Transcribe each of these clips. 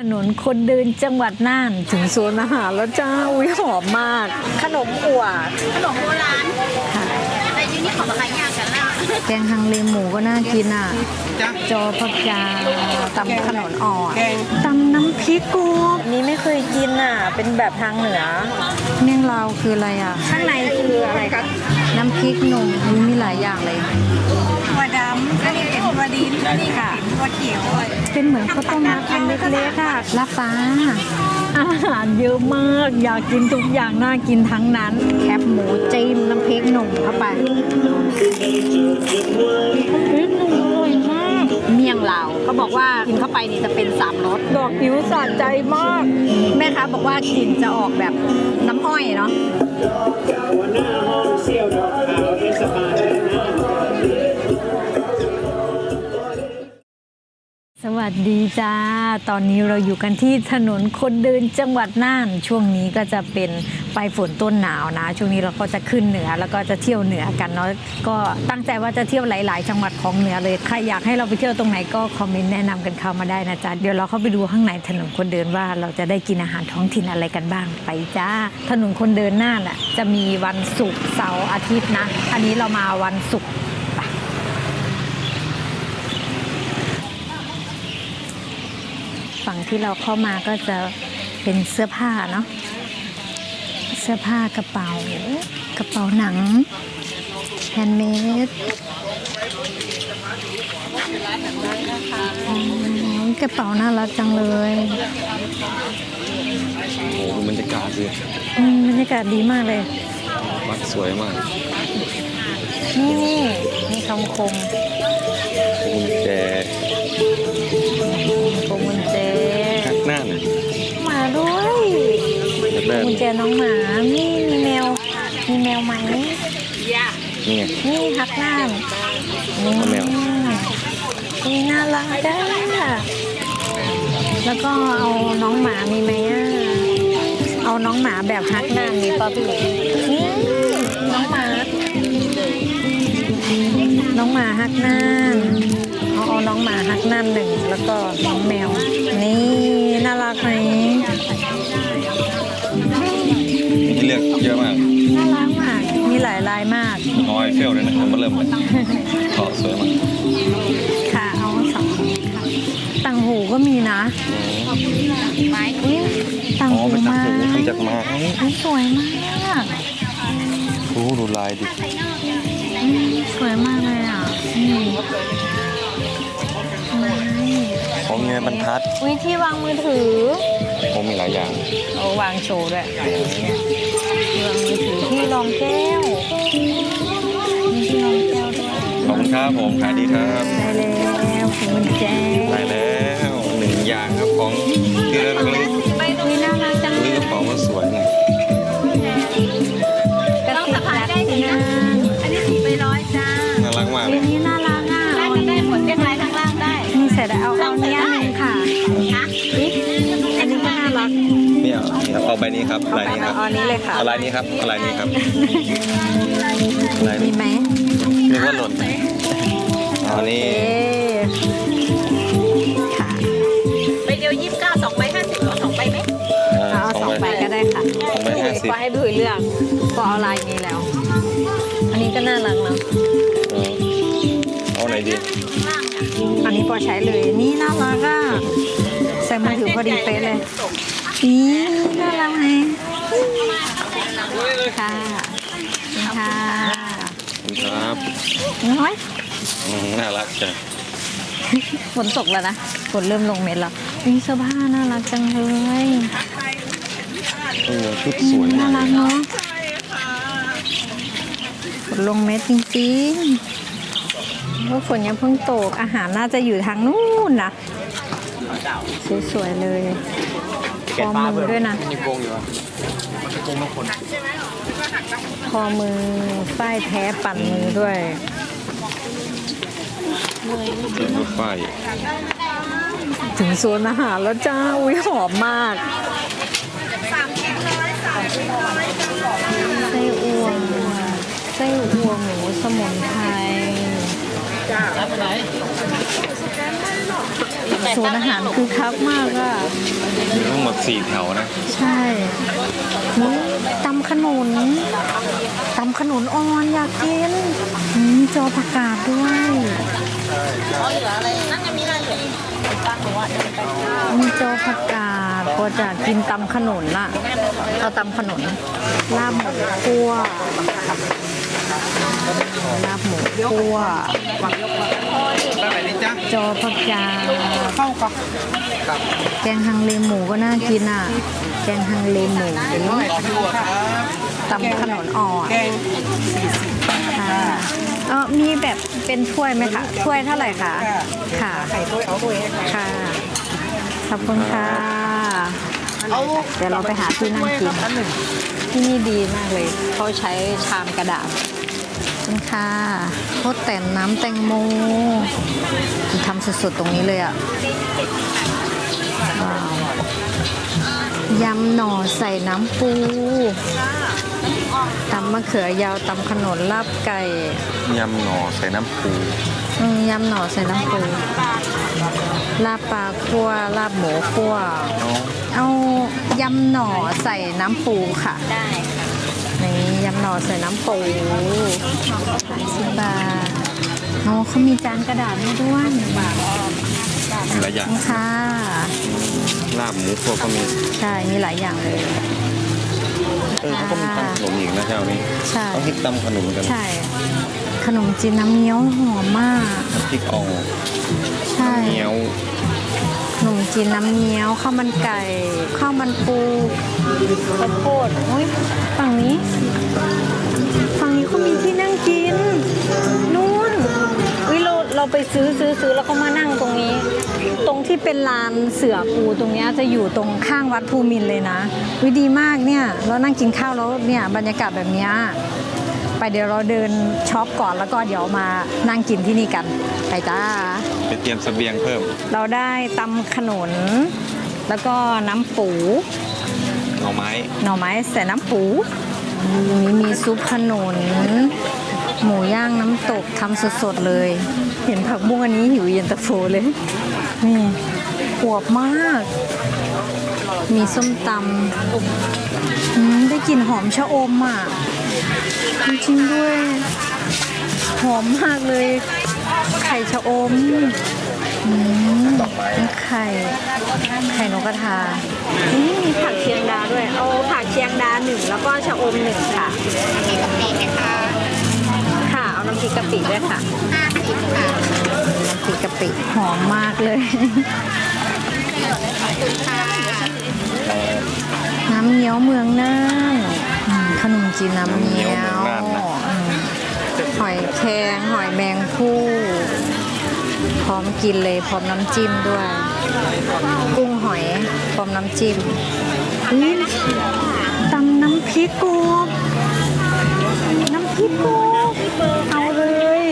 ถนนคนเดินจังหวัดน่านถึงโซนอาหารแล้วจ้าอุ้ยหอมมาก ขนมอั่วขนมโบราณค่ะแต่ยูนี่ของอะไรอย่างกันล่ะแกงฮังเลหมูก็น่ากินอะจอผักกาดตำขนมอ่อนตำน้ำพริกกบนี่ไม่เคยกินอะ เป็นแบบทางเหนือ เมี่ยงลาวคืออะไรอะ ข้างในคืออะไรคะน้ำพริกหนุ่มอุ๊ยมีหลายอย่างเลย ตัวดำอันนี้เป็นตัวดินนนี้ค่ะตัวเขียวเป็นเหมือนข้าวต้มมัดอันเล็กๆค่ะลาบฟ้า อาหารเยอะมาก อยากกินทุกอย่างน่ากินทั้งนั้น แคบหมูจิ้มน้ำพริกหนุ่มเข้าไปน้ำพริกหนุ่มอร่อยมากเมี่ยงลาวเขาบอกว่ากินเข้าไปนี่จะเป็นสามรสดอกผิวสะใจมาก แม่ค้าบอกว่ากลิ่นจะออกแบบน้ำอ้อยเนาะ จ้า ตอนนี้เราอยู่กันที่ถนนคนเดินจังหวัดน่าน ช่วงนี้ก็จะเป็นปลายฝนต้นหนาวนะ ช่วงนี้เราก็จะขึ้นเหนือแล้วก็จะเที่ยวเหนือกันเนาะ ก็ตั้งใจว่าจะเที่ยวหลาย ๆ จังหวัดของเหนือเลย ใครอยากให้เราไปเที่ยวตรงไหนก็คอมเมนต์แนะนำกันเข้ามาได้นะจ๊ะ เดี๋ยวเราเข้าไปดูข้างในถนนคนเดินว่าเราจะได้กินอาหารท้องถิ่นอะไรกันบ้าง ไปจ้า ถนนคนเดินน่านอะจะมีวันศุกร์เสาร์อาทิตย์นะ อันนี้เรามาวันศุกร์ ฝั่ง ที่เราเข้ามาก็จะเป็นเสื้อผ้าเนาะเสื้อผ้ากระเป๋ากระเป๋าหนังแฮนด์เมดอืมกระเป๋าน่ารักจังเลยโอ้โหบรรยากาศเลยอืมบรรยากาศดีมากเลยวัดสวยมาก นี่นี่มีคำคมกุญแจ อยากได้กุญแจน้องหมา นี่มีแมว มีแมวไหม นี่ไงนี่ฮักน้ำนี่แมวนี่น่ารักจ้าแล้วก็เอาน้องหมามีไหมอะ เอาน้องหมาแบบฮักน้ำมีป่ะพี่นี่น้องหมา น้องหมาฮักน้ำเอาเอาน้องหมาฮักน้ำหนึ่งแล้วก็น้องแมว นี่น่ารักไหมมีายลายมากหอยเฟลเลยนะครับมาเริ่มเลยเกาะสวยมากค่ะเอาสองค่ะต่างหูก็มีนะไม้อุ๊ยต่างอ๋อหูเป็นตังมาหูทำจากไม้อุ๊ยสวยมากโอ้ดูลายดิอืมสวยมากเลยอะนี่ไม้ของเงี้ยบรรทัดวิที่วางมือถือโอ้มีหลายอย่าง เอาวางโชว์ด้วยที่วางมือถือที่รองแก้ว มีที่รองแก้วด้วยขอบคุณครับผมขายดีครับได้แล้วพวงกุญแจได้แล้วหนึ่งอย่างครับของที่ระลึกวิน่ารักจังเลอุ้ยยกระเป๋ามันสวยไง นี่ครับเอาใบนี้ครับลายนี้ครับเอาอันนี้เลยค่ะเอาลายนี้ครับเอาลายนี้ครับลายมีนี้ไหมนึกว่าหล่นเอานี่เอ๊ค่ะใบเดียวยี่สิบเก้าสองใบห้าสิบเอาสองใบไหมเออเอาสสอองงใบใบก็ได้ค่ะสองใบห้าสิบก็ให้พี่หุยเลือกก็เอาลายนี้แล้ว อันนี้ก็น่ารักเนาะเออเอาไหนดีอันนี้พอใช้เลยนี่น่ารักอะใส่มือถือพอดีเป๊ะเลย นี่น่ารักไหมค่ะนี่ค่ะขอบคุณครับน้อยอืมน่ารักจังฝนตกแล้วนะฝนเริ่มลงเม็ดแล้วนี่เสื้อผ้าน่ารักจังเลยโอ้ชุดสวยน่ามากรักเนาะฝนลงเม็ดจริงๆว่าฝนยังเพิ่งตกอาหารน่าจะอยู่ทางนู้นนะสวยๆเลย คอมือด้วยนะมีโกงอยู่อะมันจะโกงบางคนคอมือฝ้ายแท้ปั่นมือด้วยเดินรถไฟถึงโซนอาหารแล้วจ้า อุ้ยหอมมากไส้อั่วไส้อั่วหมูสมุนไพร ศูนย์อาหารคือคักมากอะมีทั้งหมดสี่แถวนะ ใช่อุ๊ยตำขนุนตำขนุนอ่อนอยากกินอืมจอผักกาดด้วยมีจอผักกาดก็จะกินตำขนุนน่ะเอาตำขนุนลาบหมูคั่ว ลาบหมูคั่วตั้งไหนนี่จ๊ะจอผักกาดเข้ากับแกงฮังเลหมูก็น่ากินอะ แกงฮังเลหมูตำขนมอ่อนค่ะเออมีแบบเป็นถ้วยไหมคะ ถ้วยเท่าไหร่คะ ค่ะไข่ถ้วยเอาถ้วยค่ะ ขอบคุณค่ะ เดี๋ยวเราไปหาที่นั่งกินที่นี่ดีมากเลย เขาใช้ชามกระดาษ คุณค่ะโคตรแต่นน้ำแตงโมทำสดๆตรงนี้เลยอะว้าวยำหน่อใส่น้ำปูตำมะเขือยาวตำขนนลาบไก่ ยำหน่อใส่น้ำปูอืมยำหน่อใส่น้ำปู ลาบปลาคั่ว ลาบหมูคั่ว เอาเอายำหน่อใส่น้ำปูค่ะ ได้ นี่ยำหน่อใส่น้ำปูสามสิบบาทอ๋อเขามีจานกระดาษให้ด้วยบาทมีหลายอย่างค่ะ ลาบหมูพวกก็มี ใช่ มีหลายอย่างเลย เออเขาก็มีตำขนมอีกนะเจ้านี้ใช่เขาฮิตตำขนมกัน ใช่ ขนมจีนน้ำเงี้ยวหอมมากน้ำพริกอ่องใช่เหนียวข นมจีนน้ำเงี้ยวข้าวมันไก่ข้าวมันปูข้าวโพดอุ้ยฝั่งนี้ ฝั่งนี้เขามีที่นั่งกินนู่นอุ้ยเราเราไปซื้อซื้อซื้อแล้วก็มานั่งตรงนี้ ตรงที่เป็นลานเสือปูตรงนี้จะอยู่ตรงข้างวัดภูมินเลยนะวิดีมากเนี่ยเรานั่งกินข้าวแล้วเนี่ยบรรยากาศแบบเนี้ยไปเดี๋ยวเราเดินช็อปก่อนแล้วก็เดี๋ยวมานั่งกินที่นี่กัน ไปจ้า ไปเตรียมเสบียงเพิ่ม เราได้ตำขนุน แล้วก็น้ำปูหน่อไม้ หน่อไม้ใส่น้ำปูมีมีซุปขนุน หมูย่างน้ำตกทำสดๆเลย เห็นผักบุ้งอันนี้หิวเย็นตาโฟเลย นี่ขวบมาก มีส้มตำอืมได้กลิ่นหอมชะอมอะจริงๆด้วย หอมมากเลย ไข่ชะอมอืมไข่ ไข่นกกระทานี่มีผักเชียงดาด้วย เอาผักเชียงดาหนึ่งแล้วก็ชะอมหนึ่งค่ะค่ะ เอาน้ำพริกกะปิด้วยค่ะน้ำพริกกะปิหอมมากเลย น้ำเงี้ยวเมืองน่านอืมขนมจีนน้ำเงี้ยวอืม หอยแครงหอยแมงผู้ พร้อมกินเลยพร้อมน้ำจิ้มด้วย กุ้งหอยพร้อมน้ำจิ้มอุ๊ยตำน้ำพริกกบน้ำพริกกบเอาเลย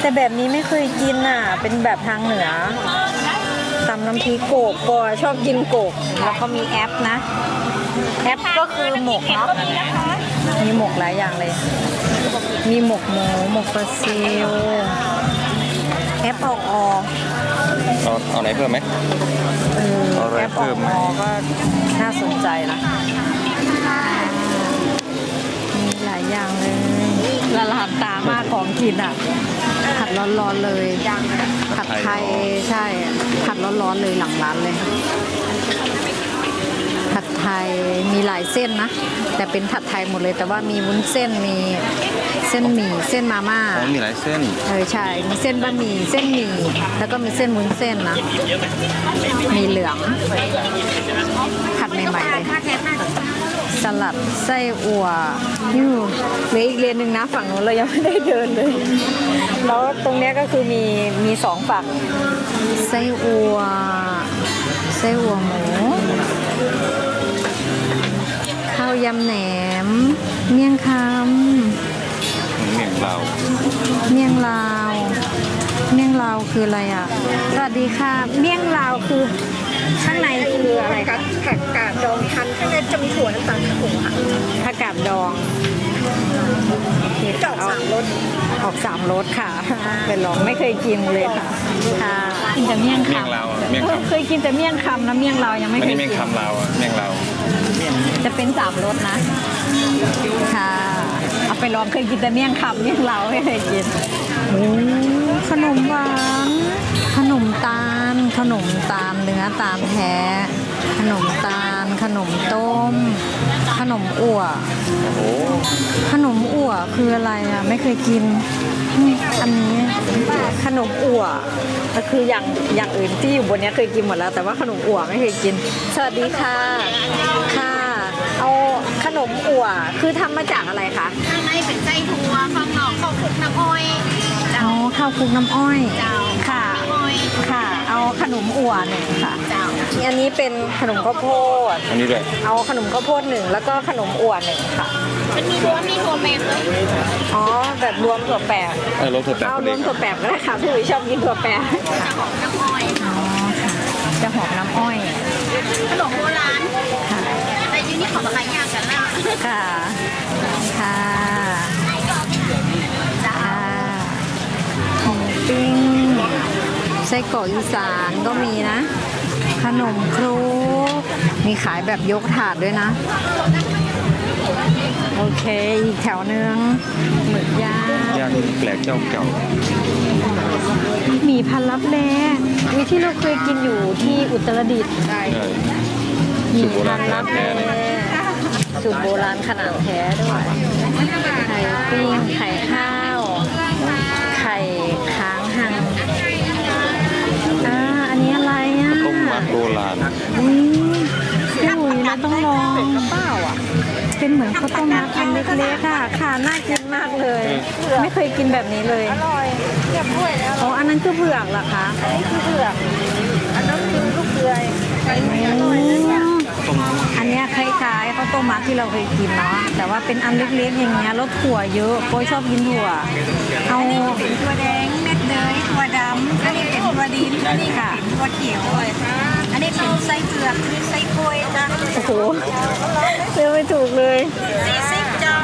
แต่แบบนี้ไม่เคยกินอะ เป็นแบบทางเหนือตำน้ำพริกโกบก็ชอบกินโกบแล้วก็มีแอปนะ แอปก็คือหมกเนาะมีหมกหลายอย่างเลย มีหมกหมูหมกปลาซิวแอปออกออกเอาเอาไหนเพิ่มไหมเออเอาอะไรแอปอเพิ่อกมไหมอก็น่าสนใจนะมีหลายอย่างเลยละลานตามากของกินอะ ผัดร้อนๆเลยผัดไทยใช่ผัดร้อนๆเลยหลังร้านเลย ผัดไทยมีหลายเส้นนะ แต่เป็นผัดไทยหมดเลย แต่ว่ามีวุ้นเส้นมีเส้นหมี่เส้นมาม่าอ๋อมีหลายเส้น เออใช่มีเส้นบะหมี่เส้นหมี่แล้วก็มีเส้นวุ้นเส้นนะมีเหลืองผัดใหม่ๆเลยสลัดไส้อั่วอยู่เหลืออีกเรียนหนึ่งนะฝั่งนู้นเรายังไม่ได้เดินเลย แล้วตรงเนี้ยก็คือมีมีสองฝั่งไส้อั่วไส้อั่วหมู ยำแหนม เมี่ยงคำเหมือนเมี่ยงเราเมี่ยงลาวเมี่ยงลาวคืออะไรอะ สวัสดีค่ะ เมี่ยงลาวคือข้างในคืออะไรคะผักกาดดองคั้นข้างในจะมีถั่วน้ำตาลข้าวผงค่ะผักกาดดองเก่าสามรสออกสามรสค่ะเป็นลองไม่เคยกินเลยค่ะค่ะกินแต่เมี่ยงเมี่ยคำงเราอะเมี่ยงคำเคยกินแต่เมี่ยงคำนะเมี่ยงเรายังไม่อันเคยนี้กิเมี่ยงคำลาวอะเมี่ยงลาวจะเป็นสามรสนะค่ะเอาไปลองเคยกินแต่เมี่ยงคำเมี่ยงเราไม่เคยกินโอ้ขนมหวานขนมตาล ขนมตาลเนื้อตาลแท้ ขนมตาล ขนมต้ม ขนมอั่ว โอ้โหขนมอั่วคืออะไรอะ ไม่เคยกิน อืมอันนี้ขนมอั่วก็คืออย่างอย่างอื่นที่อยู่บนเนี้ยเคยกินหมดแล้ว แต่ว่าขนมอั่วไม่เคยกิน สวัสดีค่ะค่ะ เอาขนมอั่วคือทำมาจากอะไรคะข้างในเป็นไส้ถั่วข้างนอกข้าวคลุกน้ำอ้อยอ๋อข้าวคลุกน้ำอ้อยเจ้าค่ะน้ำอ้อยค่ะ เอาขนมอั่วหนึ่งค่ะเจ้าอันนี้เป็นขนมข้าวโพดอันนี้ด้วยเอาขนมข้าวโพดหนึ่งแล้วก็ขนมอั่วหนึ่งค่ะ มันมีรวมมีถั่วแมงด้วยอ๋อ แบบรวมถั่วแปบเออรถถั่วแปดเอาคนรเด็วกมถั่วแปบก็ได้ค่ะพี่อุ๋ยชอบกินถั่วแปบจะหอมน้ำอ้อยอ๋อค่ะจะหอมน้ำอ้อยขนมโบราณค่ะแต่ยูนี่ขอมาขายยากกันละค่ะค่ะจ้าหมูปิ้งไส้กรอกอีสานก็มีนะ ขนมครกมีขายแบบยกถาดด้วยนะ โอเคอีกแถวนึงหมึกย่างย่างแปลกเจ้าเก่าหมี่พันลับแลวิที่เราเคยกินอยู่ที่อุตรดิตถ์ใช่หสูมี่ตรโบราพัณนลับแลแท้เลยสูตรโบราณขนาดแท้ด้วยไข่ปิ้งไข่ข้าว ไข่ค้างหังอ่าอันนี้อะไรอะต้มมัดโบราณอุ้ยพี่อุ๋ยเราต้องลองเปล่าอะ เป็นเหมือนข้าวต้มมัดอันเล็กๆค่ะค่ะน่ากินมากเลย ไม่เคยกินแบบนี้เลยอร่อยเรียบร้อยแล้วอ๋ออันนั้นคือเผือกเหรอคะอันนี้คือเผือกอันนั้นคือลูกเกลือยใช้ไม่อร่อยเลยเนี่ยอันเนี้ยคล้ายๆข้าวต้มมัดที่เราเคยกินเนาะแต่ว่าเป็นอันเล็กๆอย่างเงี้ยแล้วถั่วเยอะโป้ยชอบกินถั่วเอาเป็นถั่วแดงเม็ดเนยถั่วดำอันนี้เป็นถั่วดินอันนี้ค่ะถั่วเขียว อันนี้เป็นไส้เผือกไส้กล้วยจ้ะโอ้โหเลือกไม่ถูกเลย สี่สิบเจ้า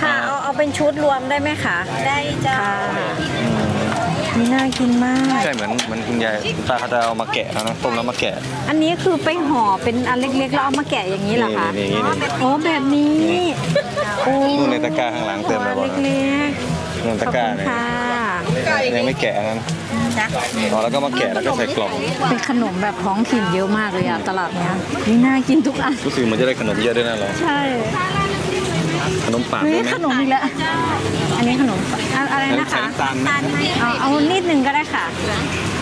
ค่ะ เอาเอาเป็นชุดรวมได้ไหมคะ ได้เจ้า ค่ะนี่น่ากินมาก ใช่เหมือนเหมือนคุณยายคุณตาเขาจะเอามาแกะแล้วนะต้มแล้วมาแกะอันนี้คือไปห่อเป็นอันเล็กๆแล้วเอามาแกะอย่างนี้เหรอคะ นี่นี่นี่อ๋อแบบนี้ โอ้นู่นในตะกร้าข้างหลังเต็มเลยห่บออกนะเล็กนู่นๆขตะอบกร้าคุณเนี่ย ค่ะ ยังไม่แกะอันนั้นจ้ะอ๋อแล้วก็มาแกะแล้วก็ใส่กล่องเป็นขนมแบบท้องถิ่นเยอะมากเลยอะตลาดเนี้ยนี่น่ากินทุกอันรู้สึกเหมันจะได้ขนมเยอะด้วยนะเราใช่ขนมปังเฮ้ด้ยวยไหมขนมอีกแล้วอันนี้ขนมอะอะไรนะคะใส่น้ำตาลไหมเอาเอานิดนึงก็ได้ค่ะ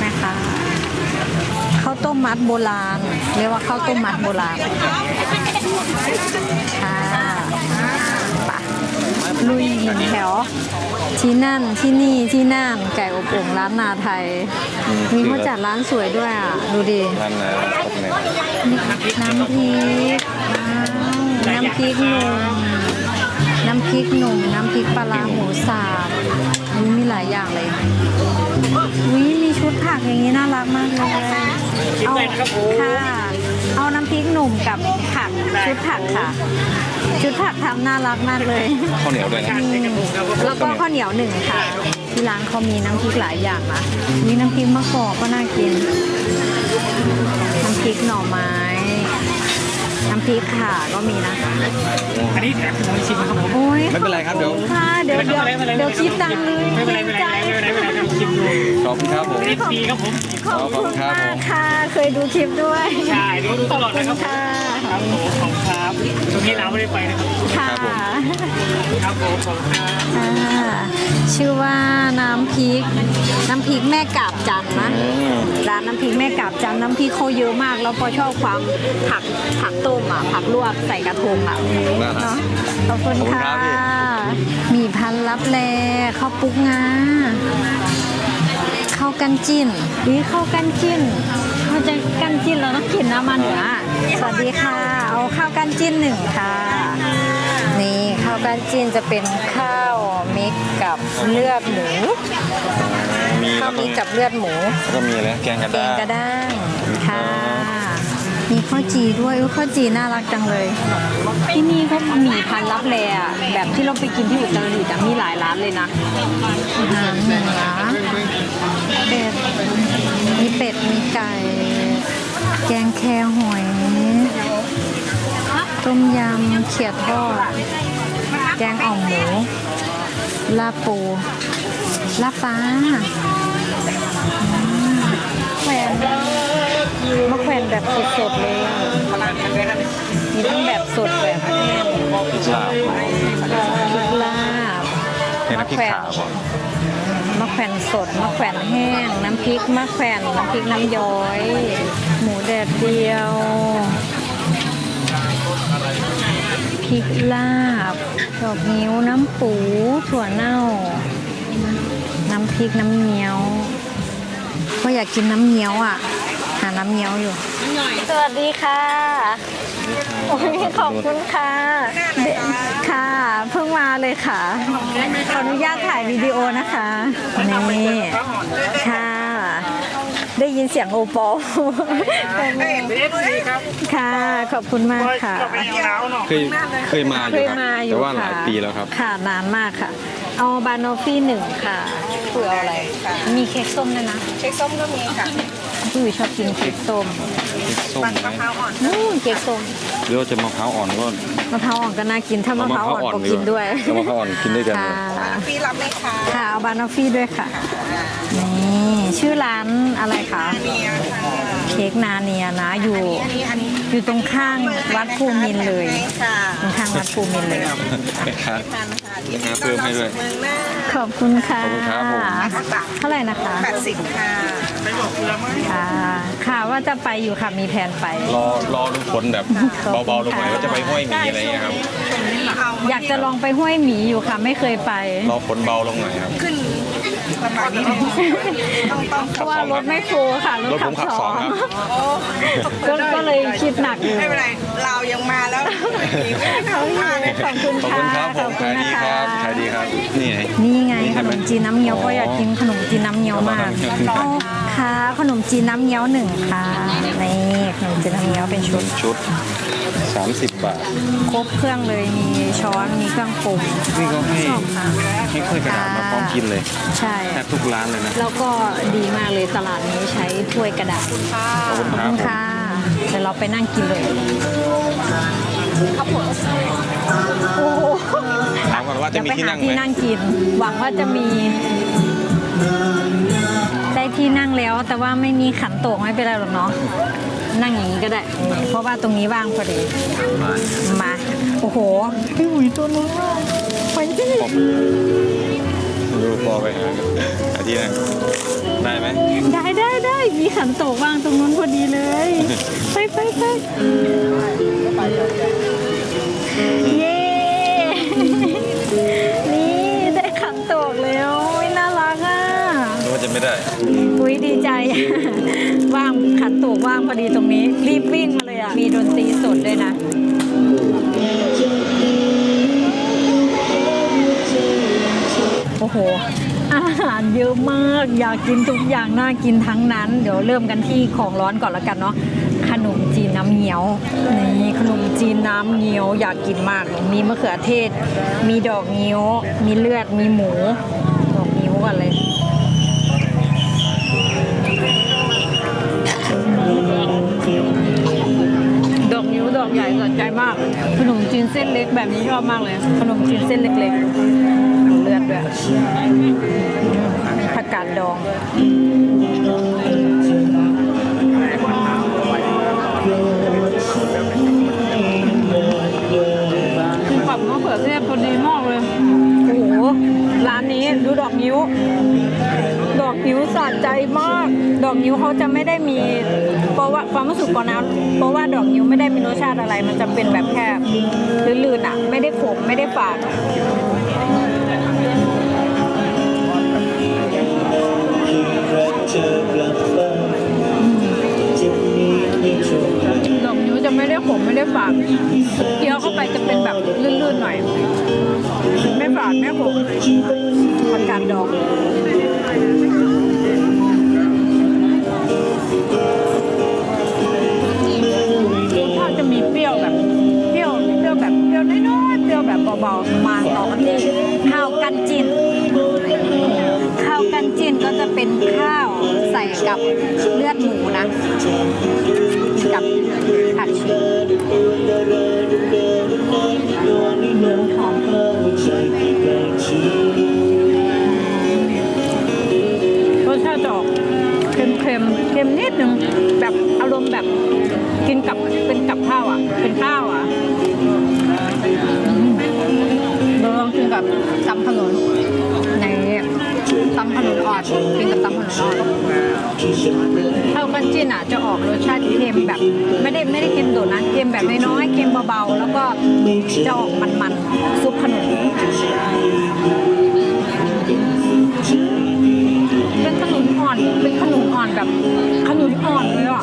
นะคะข้าวต้มมัดโบราณเรียกว่าข้าวต้มมัดโบราณค่ะไป ลุยหนึ่งแถว ที่นั่นที่นี่ที่นั่นไก่อบโอ่งร้านนาไทย มีเขาจัดร้านสวยด้วยอะ ดูดิร้านไหนตกไหนน้ำพริกน้ำพริกหนุ่มน้ำพริกหนุ่มน้ำพริกปลาหมูสับอุ๊ยมีหลายอย่างเลยวิมีชุดผักอย่างนี้น่ารักมากเลยเอาค่ะำพริกหนุ่มกับผักชุดผักค่ะ ชุดผักทำน่ารักมากเลยข้าวเหนียวด้วยนะ มีแล้วก็ข้าวเหนียวหนึ่งค่ะ ที่ร้านเขามีน้ำพริกหลายอย่างนะมีน้ำพริกมะกอกก็น่ากิน น้ำพริกหน่อไม้น้ำ พริกข่าก็มีนะ อันนี้แถมขนมชิมนะครับผมโอ้ยไม่เป็นไรครับเดี๋ยว ค่ะเดี๋ยวเดี๋ยวไม่เป็นไรไม่เป็นไรเดี๋ยวคิดตังค์เลยไม่เป็นไรเกไม่รงเป็นใจไรไม่เป็นไรไม่เป็นไรครับชิมดูขอบคุณครับผม อันนี้ฟรีครับผมขอบคุณครับมาผกมค่ะ เคยดูคลิปด้วย ใช่ดูดูตลอดขอบนะคุคณรับผม ค่ะครับผมขอบคุณครับช่วงนี้เราไม่ได้ไปนะครับค่ะครับผมขอบคุณครับค่ะชื่อว่าน้ำพริก น้ำพริกแม่กาบจันทร์นะอืมร้านน้ำพริกแม่กาบจันทร์น้ำพริกเขาเยอะมากแล้วพอชอบความผักผักต้มอะผักลวกใส่กระทงอะน่ารักเนาะขอบคุณขอบคุณค่ะครับพี่ หมีพันลับแลข้าวปุกงาข้าวกันจิ้นวิข้าวกันจิ้น เขาจะกันจิ้นเราต้องกินนะมาเหนือสวัสดีค่ะ เอาข้าวกันจิ้นหนึ่งค่ะ นี่ข้าวกันจิ้นจะเป็นข้าวมิกกับเลือดหมูมีข้าแล้ววก็มิกกับเลือดหมูแล้วก็มีอะไรแกงกระแกด้างงกระด้างค่ะ มีข้าวจีด้วยอุ๊ยข้าวจีน่ารักจังเลย ที่นี่ก็หมี่พันลับแลอะแบบที่เราไปกินที่อุตรดิตถ์อะมีหลายร้านเลยนะ อาหารเหนือเป็ด มีเป็ด มีไก่ แกงแคหอย ต้มยำ เขียดทอด แกงอ่อมหมู ลาบปู ลาบปลาอืมแขวนมะแขวนแบบสดๆเลยอะมีทั้งแบบสดแบบแห้งพิซซ่าพริกลาบเห็นน้ำพริกขาวบ่มะแขวน สดมะแขวนแห้ง น้ำพริกมะแขวนน้ำพริกน้ำย้อย หมูแดดเดียวพริกลาบดอกนิ้วน้ำปูถั่วเน่า น้ำพริกน้ำเงี้ยวก็อยากกินน้ำเงี้ยวอะหาน้ำเงี้ยวอยู่ สวัสดีค่ะ โอ้ยขอบคุณค่ะเด็กค่ะ เพิ่งมาเลยค่ะ ขออนุญาตถ่ายวิดีโอนะคะนี่ค่ะ ได้ยินเสียงโอปอล์เอฟซีครับค่ะ ขอบคุณมากค่ะก็ไปหนาวเนาะเคยเคยมาอเคยู่ยครับมาอแต่ยู่ว่าหค่ะลายปีแล้วครับ ค่ะนานมากค่ะ เอาบานอฟฟี่หนึ่งค่ะเผื่ออะไร มีเค้กส้มด้วยนะเค้กส้มก็มีค่ะ พี่วิชอบกินเค้กส้มส้มปั่นไหมมะพร้าวอ่อนนู่นเค้กส้มหรือว่าจะมะพร้าวอ่อนก็มะพร้าวอ่อนก็น่ากินถ้ามะพร้าวอ่อนก็กินด้วยแล้วมะพร้าวอ่อนกินด้วยกันค่ะเลยฟรีรับไหมคะค่ะเอาบานอฟฟี่ด้วยค่ะนี่ชื่อร้านอะไรคะเมียค่ะเค้กนาเนียนะอยู่อันนี้อันนี้อยู่ตรงข้างวัดภูมินทร์เลยค่ะตรงข้างวัดภูมินทร์เลยไปครับทานค่ะเดี๋ยวหาเพิ่มให้ด้วยเมืองหน้าขอบคุณค่ะขอบคุณครับผม เท่าไหร่นะคะแปดสิบค่ะค่ะค่ะว่าจะไปอยู่ค่ะมีแผนไป รอรอดูผลแบบเบาๆลงหน่อยว่าจะไปห้วยหมีอะไรเงี้ยครับอยากจะลองไปห้วยหมีอยู่ค่ะไม่เคยไป รอผลเบาลงหน่อยครับ ขึ้น ประมาณนี้เลยต้องต้องเพราะว่ารถไม่ฟูค่ะรถรถผขัมบขับสสอองงครับโอ้ก็ก็เลยคิดหนักอยู่ไม่เป็นไรเรายังมาแล้วเข้ามาเลยขอบคุณขอบค่ะคุณครับผมขายดีครับขายดีครับ นี่ไงนี่ไงนี่ขใช่ไหนมมจีนน้ำเงี้ยวก็อยากกินขนมจีนน้ำเงี้ยวมากเอามาเอาค่ะขนมจีนน้ำเงี้ยวหนึ่งค่ะนี่ขนมจีนน้ำเงี้ยวเป็นชุดชุด 30 บาท ครบเครื่องเลยมีช้อนมีเครื่องปรุงนี่ก็ให้ชอบค่ะ ให้ถ้วยกระดาษมาพร้อมกินเลยใช่ แทบทุกร้านเลยนะ แล้วก็ดีมากเลยตลาดนี้ใช้ถ้วยกระดาษ ขอบคุณขอบครับคุณค่ะเดี๋ยวเราไปนั่งกินเลยโอ้โหถามก่อนว่าจะเดี๋ยวมีไปที่หานั่งที่ไหมนั่งกิน หวังว่าจะมี ได้ที่นั่งแล้วแต่ว่าไม่มีขันโตกไม่เป็นไรหรอกเนาะ นั่งอย่างนี้ก็ได้ เพราะว่าตรงนี้ว่างพอดี มา โอ้โห พี่หุยตัวนู้นว่ะไปที่ดูพอไปหาหาที่นั่งได้ไหม ได้ได้ได้มีขันโตกว่างตรงนู้นพอดีเลย ไปไปไป ไม่ได้ อุ้ยดีใจ ว่างขันโตกว่างพอดีตรงนี้ รีบวิ่งมาเลยอะ มีดนตรีสดด้วยนะ โอ้โห อาหารเยอะมาก อยากกินทุกอย่างน่ากินทั้งนั้น เดี๋ยวเริ่มกันที่ของร้อนก่อนละกันเนาะ ขนมจีนน้ำเงี้ยว นี่ขนมจีนน้ำเงี้ยวอยากกินมาก มีมะเขือเทศ มีดอกเงี้ยว มีเลือด มีหมู ดอกเงี้ยวก่อนเลย อกนิ้วดอกใหญ่สนใจมาก ขนมจีนเส้นเล็กแบบนี้ชอบมากเลย ขนมจีนเส้นเล็กๆเลือดด้วยผักกาดดองคือปรับมะเขือเทศพอดีมากเลย โอ้โห ร้านนี้ดูดอกนิ้ว ดอกนิ้วสะใจมาก ดอกนิ้วเขาจะไม่ได้มี เพราะว่าความรู้สึกก่อนนะเพราะว่าดอกนิ้วไม่ได้มีรสชาติอะไร มันจะเป็นแบบแค่ลื่นๆอะ ไม่ได้ขมไม่ได้ฝาดดอกนิ้วจะไม่ได้ขมไม่ได้ฝาดเคี้ยวเข้าไปจะเป็นแบบลื่นๆหน่อย ไม่ฝาดไม่ขมผักกาดดอง แบบเบาๆมาต่อกันที่ข้าวกันจิน ข้าวกันจินก็จะเป็นข้าวใส่กับเลือดหมูนะกับผักชีหอมรสชาติจะออกเค็มเค็มๆเค็มนิดนึงแบบอารมณ์แบบกินกับเป็นกับข้าวอะ เป็นข้าว กับตำขนุนในตำขนุนอ่อนกินกับตำขนุนอ่อนข้าวกันจิ้นอะจะออกรสชาติเค็มแบบ ไม่ได้ไม่ได้เค็มโดดนะเค็มแบบน้อยๆเค็มเบาๆแล้วก็จะออกมันๆซุปขนุนเป็นขนุนอ่อนเป็นขนุนอ่อนแบบขนุนอ่อนเลยอะ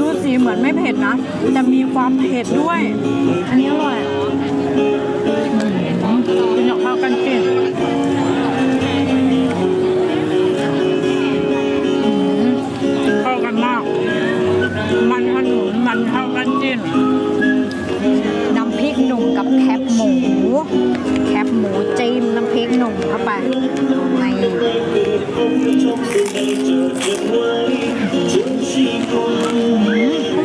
ดูสีเหมือนไม่เผ็ดนะแต่มีความเผ็ดด้วย อันนี้อร่อย แคบหมูจิ้มน้ำพริกหนุ่มเข้าไปใน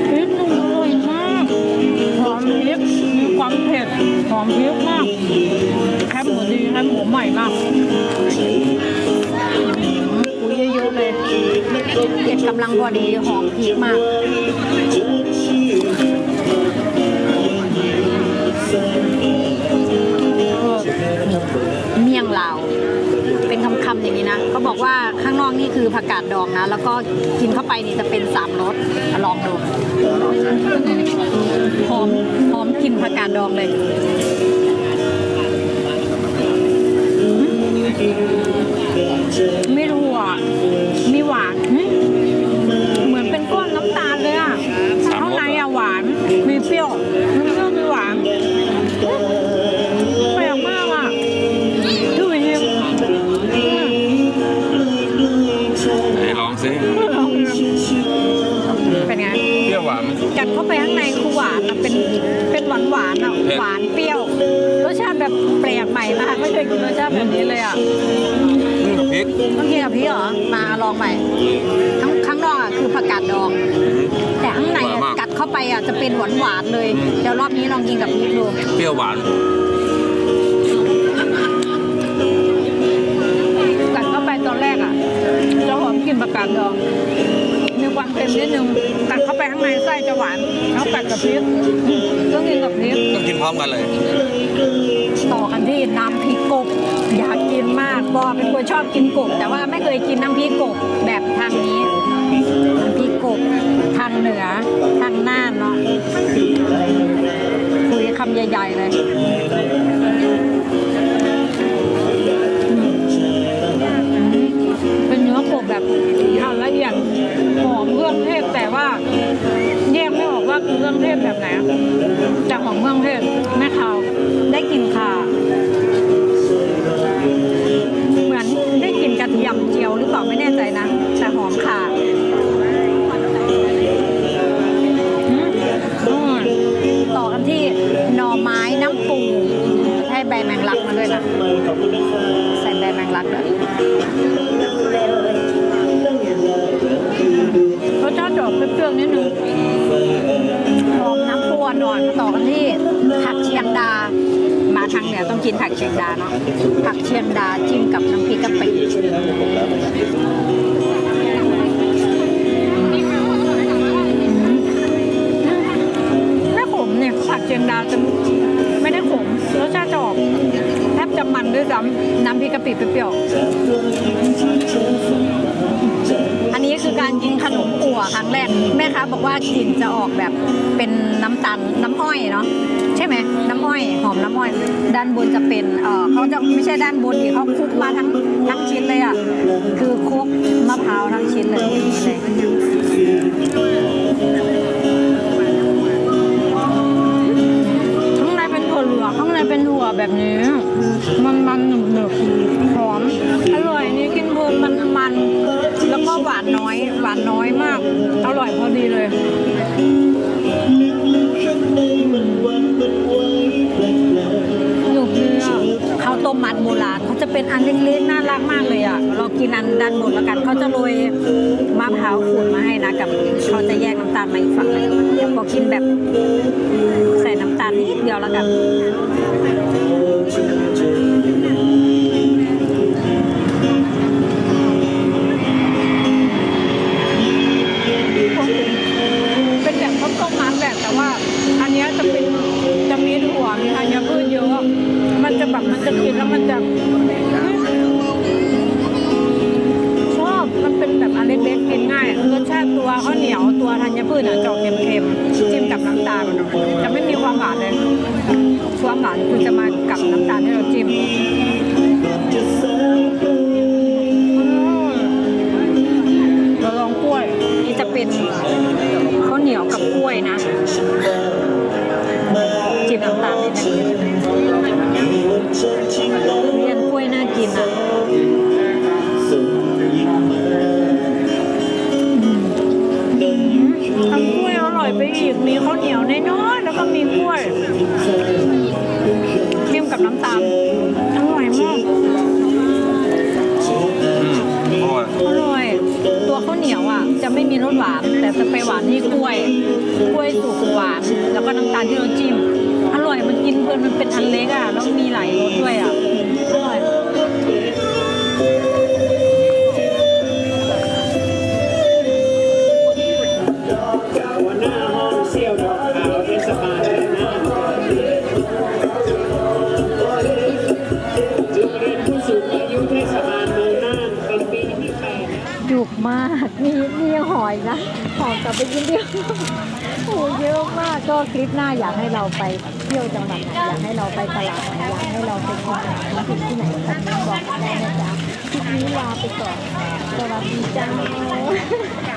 พริกหนุ่มอร่อยมากหอมพริกมีความเผ็ดหอมพริกมาก แคบหมูดีแคบหมูใหม่มากอุ้ยเยอะๆเลยเผ็ดกำลังพอดี หอมพริกมาก อย่างนี้นะเขาบอกว่าข้างนอกนี่คือผักกาดดองนะ แล้วก็กินเข้าไปนี่จะเป็นสามรสลองดูหอมหอมกลิ่นผักกาดดองเลยไม่รู้อะ แล้วกัดกับพริกต้องกินกับพริกต้องกินพร้อมกันเลย ต่อกันที่น้ำพริกกบอยากกินมากปอเป็นคนชอบกินกบแต่ว่าไม่เคยกินน้ำพริกกบแบบทางนี้น้ำพริกกบทางเหนือทางน่านเนาะคุยคำใหญ่ๆเลยเป็นเนื้อกบแบบเอาละเอียดหอมเครื่องเทศแต่ว่า เครื่องเทศแบบไหนอะแต่หอมเครื่องเทศไม่คาวได้กลิ่นข่าเหมือนได้กลิ่นกระเทียมเจียวหรือเปล่าไม่แน่ใจนะ แต่หอมข่าต่อกันที่หน่อไม้น้ำปูให้ใบแมงลักมาด้วยนะ ผั จะไม่มีรสหวาน แต่จะไปหวานที่กล้วย กล้วยสุกหวาน แล้วก็น้ำตาลที่เราจิ้ม อร่อยมันกินเพลินมันเป็นอันเล็กอะ แล้วมีหลายรสด้วยอะ อีนะหองกลับไปกินเดียวโอ้เยอะมากก็คลิปหน้าอยากให้เราไปเที่ยวจังหวัดไหนอยากให้เราไปตลาดไหนอยากให้เราไปกินอาหารที่ที่ไหนบอกได้นะจ๊ะคลิปนี้ลาไปก่อนสวัสดีจ้า